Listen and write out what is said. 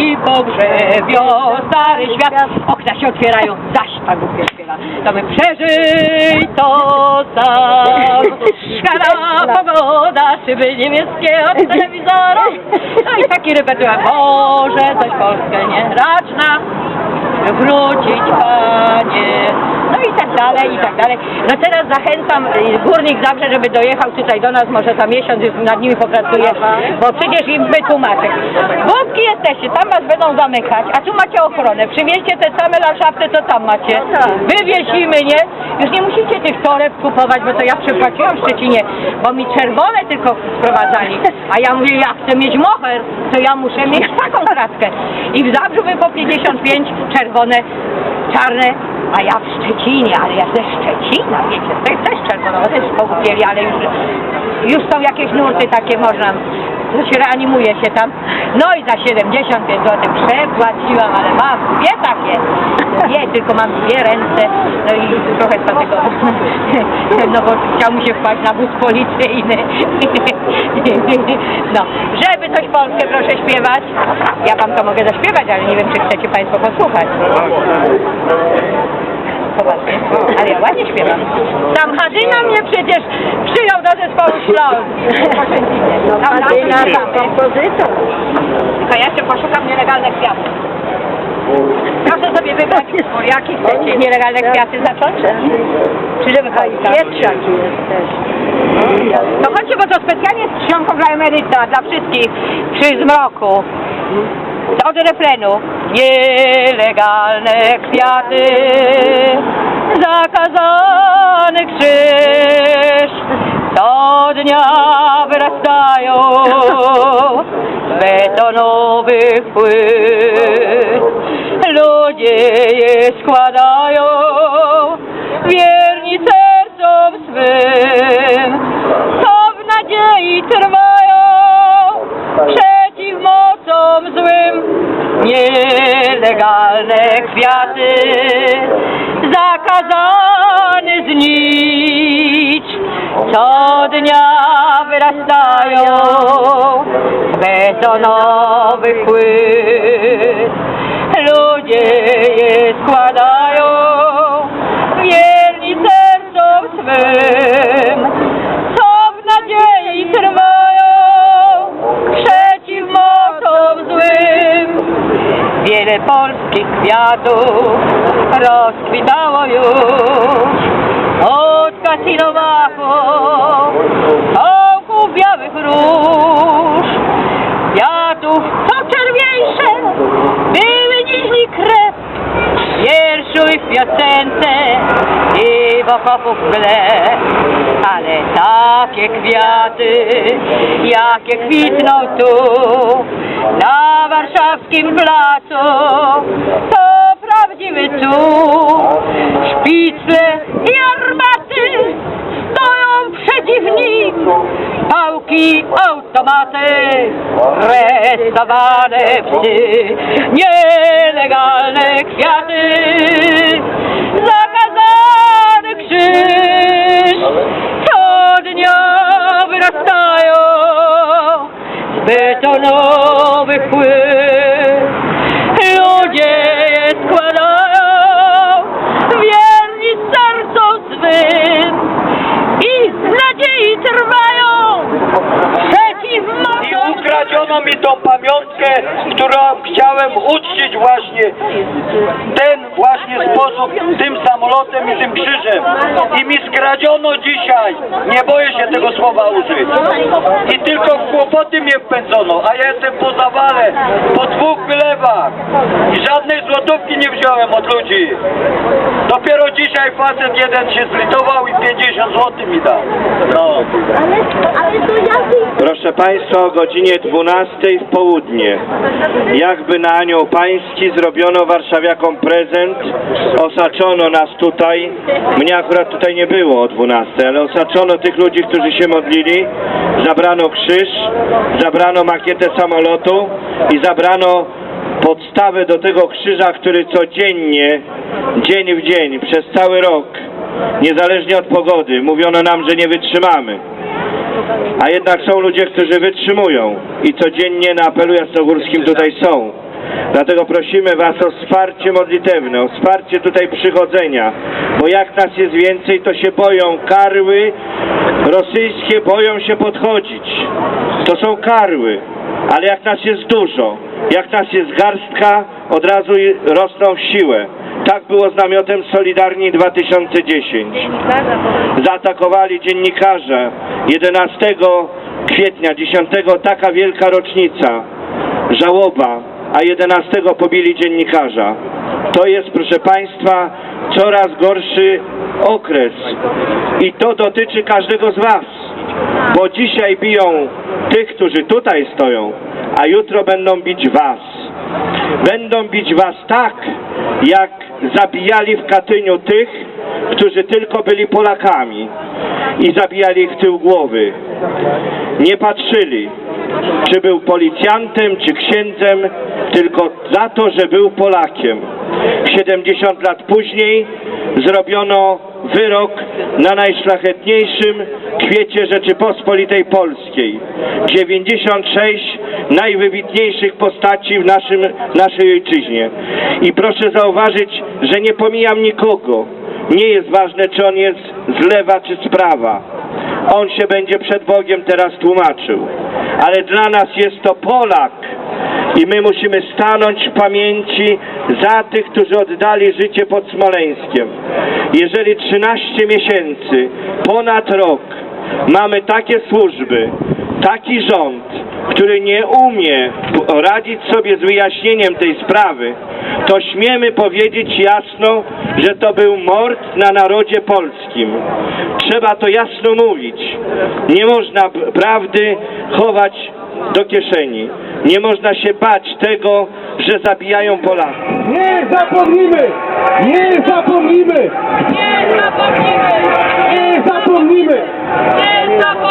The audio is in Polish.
i pogrzebią stary świat. Okna się otwierają, zaś ta głupia śpiewa. To my przeżyj to sam. Szkara pogoda, szyby niemieckie od telewizora. No i taki repertuar. Może coś Polskę nie racz nam wrócić, panie. No i tak dalej, i tak dalej. No teraz zachęcam y, górnik Zabrze, żeby dojechał tutaj do nas, może za miesiąc już nad nimi popracuje, bo przecież im wytłumaczę. Głupki jesteście, tam was będą zamykać, a tu macie ochronę. Przywieźcie te same landszafty, co tam macie. Wywiesimy, nie? Już nie musicie tych toreb kupować, bo to ja przepłaciłam w Szczecinie, bo mi czerwone tylko sprowadzali. A ja mówię, ja chcę mieć moher, to ja muszę mieć taką kratkę. I w Zabrzu by po 55 czerwone, czarne, a ja w Szczecinie, ale ja ze Szczecina, wiecie, to jest też czerwono, też pogubieli, ale już, już są jakieś nurty takie, można, się reanimuje się tam. No i za 75 zł przepłaciłam, ale mam dwie takie, dwie, tylko mam dwie ręce, no i trochę z tego, no bo chciał mi się wpaść na wóz policyjny. No, żeby coś Polskę proszę śpiewać, ja wam to mogę zaśpiewać, ale nie wiem, czy chcecie Państwo posłuchać. Ja ładnie śpiewam. Tam Hadyna mnie przecież przyjął do zespołu Śląsk. Tam Hadyna, tam kompozytor. Tylko ja jeszcze poszukam nielegalne kwiaty. Proszę sobie wybrać, o jaki chcecie nielegalne kwiaty zacząć? Czy żeby Pietrzak jesteś. To chodźcie, bo to specjalnie z czcionką dla emeryta, dla wszystkich przy zmroku. Od refrenu. Nielegalne kwiaty, zakazany krzyż, co dnia wyrastają z betonowych płyt. Ludzie je składają, wierni sercom swym, co w nadziei trwają. Przeciw mocom złym. Nielegalne kwiaty zakazane znicz, co dnia wyrastają z płyt. Ludzie je składają, wierni sercom swym, co w nadziei trwają przeciw mocom złym. Wiele polskich kwiatów rozkwitało już. Od kasinowaku, oków białych róż, kwiatów co czerwieńsze były niźni krew, wierszu i w piosence i w okopów tle, ale takie kwiaty, jakie kwitną tu, na warszawskim placu, to prawdziwy cud. Szpicle i armaty stoją przeciw nim, pałki, automaty, restowane psy, nielegalne kwiaty, właśnie ten właśnie sposób, tym samolotem i tym krzyżem. I mi skradziono dzisiaj, nie boję się tego słowa użyć. I tylko w kłopoty mnie wpędzono, a ja jestem po zawale, po dwóch wylewach. I żadnej złotówki nie wziąłem od ludzi. Dopiero dzisiaj facet jeden się zlitował i 50 zł mi dał. No. Ale, ale to jakiej Proszę Państwa, o godzinie 12 w południe, jakby na anioł pański zrobiono warszawiakom prezent, osaczono nas tutaj, mnie akurat tutaj nie było o 12, ale osaczono tych ludzi, którzy się modlili, zabrano krzyż, zabrano makietę samolotu i zabrano podstawę do tego krzyża, który codziennie, dzień w dzień, przez cały rok, niezależnie od pogody, mówiono nam, że nie wytrzymamy. A jednak są ludzie, którzy wytrzymują i codziennie na apelu jasnogórskim tutaj są. Dlatego prosimy Was o wsparcie modlitewne, o wsparcie tutaj przychodzenia, bo jak nas jest więcej, to się boją karły rosyjskie, boją się podchodzić. To są karły, ale jak nas jest dużo, jak nas jest garstka, od razu rosną w siłę. Tak było z namiotem Solidarni 2010 zaatakowali dziennikarza 11 kwietnia, 10 taka wielka rocznica, żałoba, a 11 pobili dziennikarza. To jest, proszę Państwa, coraz gorszy okres i to dotyczy każdego z Was, bo dzisiaj biją tych, którzy tutaj stoją, a jutro będą bić Was. Będą bić Was tak, jak zabijali w Katyniu tych, którzy tylko byli Polakami i zabijali ich w tył głowy. Nie patrzyli, czy był policjantem, czy księdzem, tylko za to, że był Polakiem. 70 lat później zrobiono wyrok na najszlachetniejszym kwiecie Rzeczypospolitej Polskiej. 96 najwybitniejszych postaci w naszym, naszej ojczyźnie. I proszę zauważyć, że nie pomijam nikogo. Nie jest ważne, czy on jest z lewa, czy z prawa. On się będzie przed Bogiem teraz tłumaczył. Ale dla nas jest to Polak. I my musimy stanąć w pamięci za tych, którzy oddali życie pod Smoleńskiem. Jeżeli 13 miesięcy, ponad rok, mamy takie służby, taki rząd, który nie umie radzić sobie z wyjaśnieniem tej sprawy, to śmiemy powiedzieć jasno, że to był mord na narodzie polskim. Trzeba to jasno mówić. Nie można prawdy chować do kieszeni. Nie można się bać tego, że zabijają Polaków. Nie zapomnimy! Nie zapomnimy! Nie zapomnimy! Nie zapomnimy! Nie zapomnimy!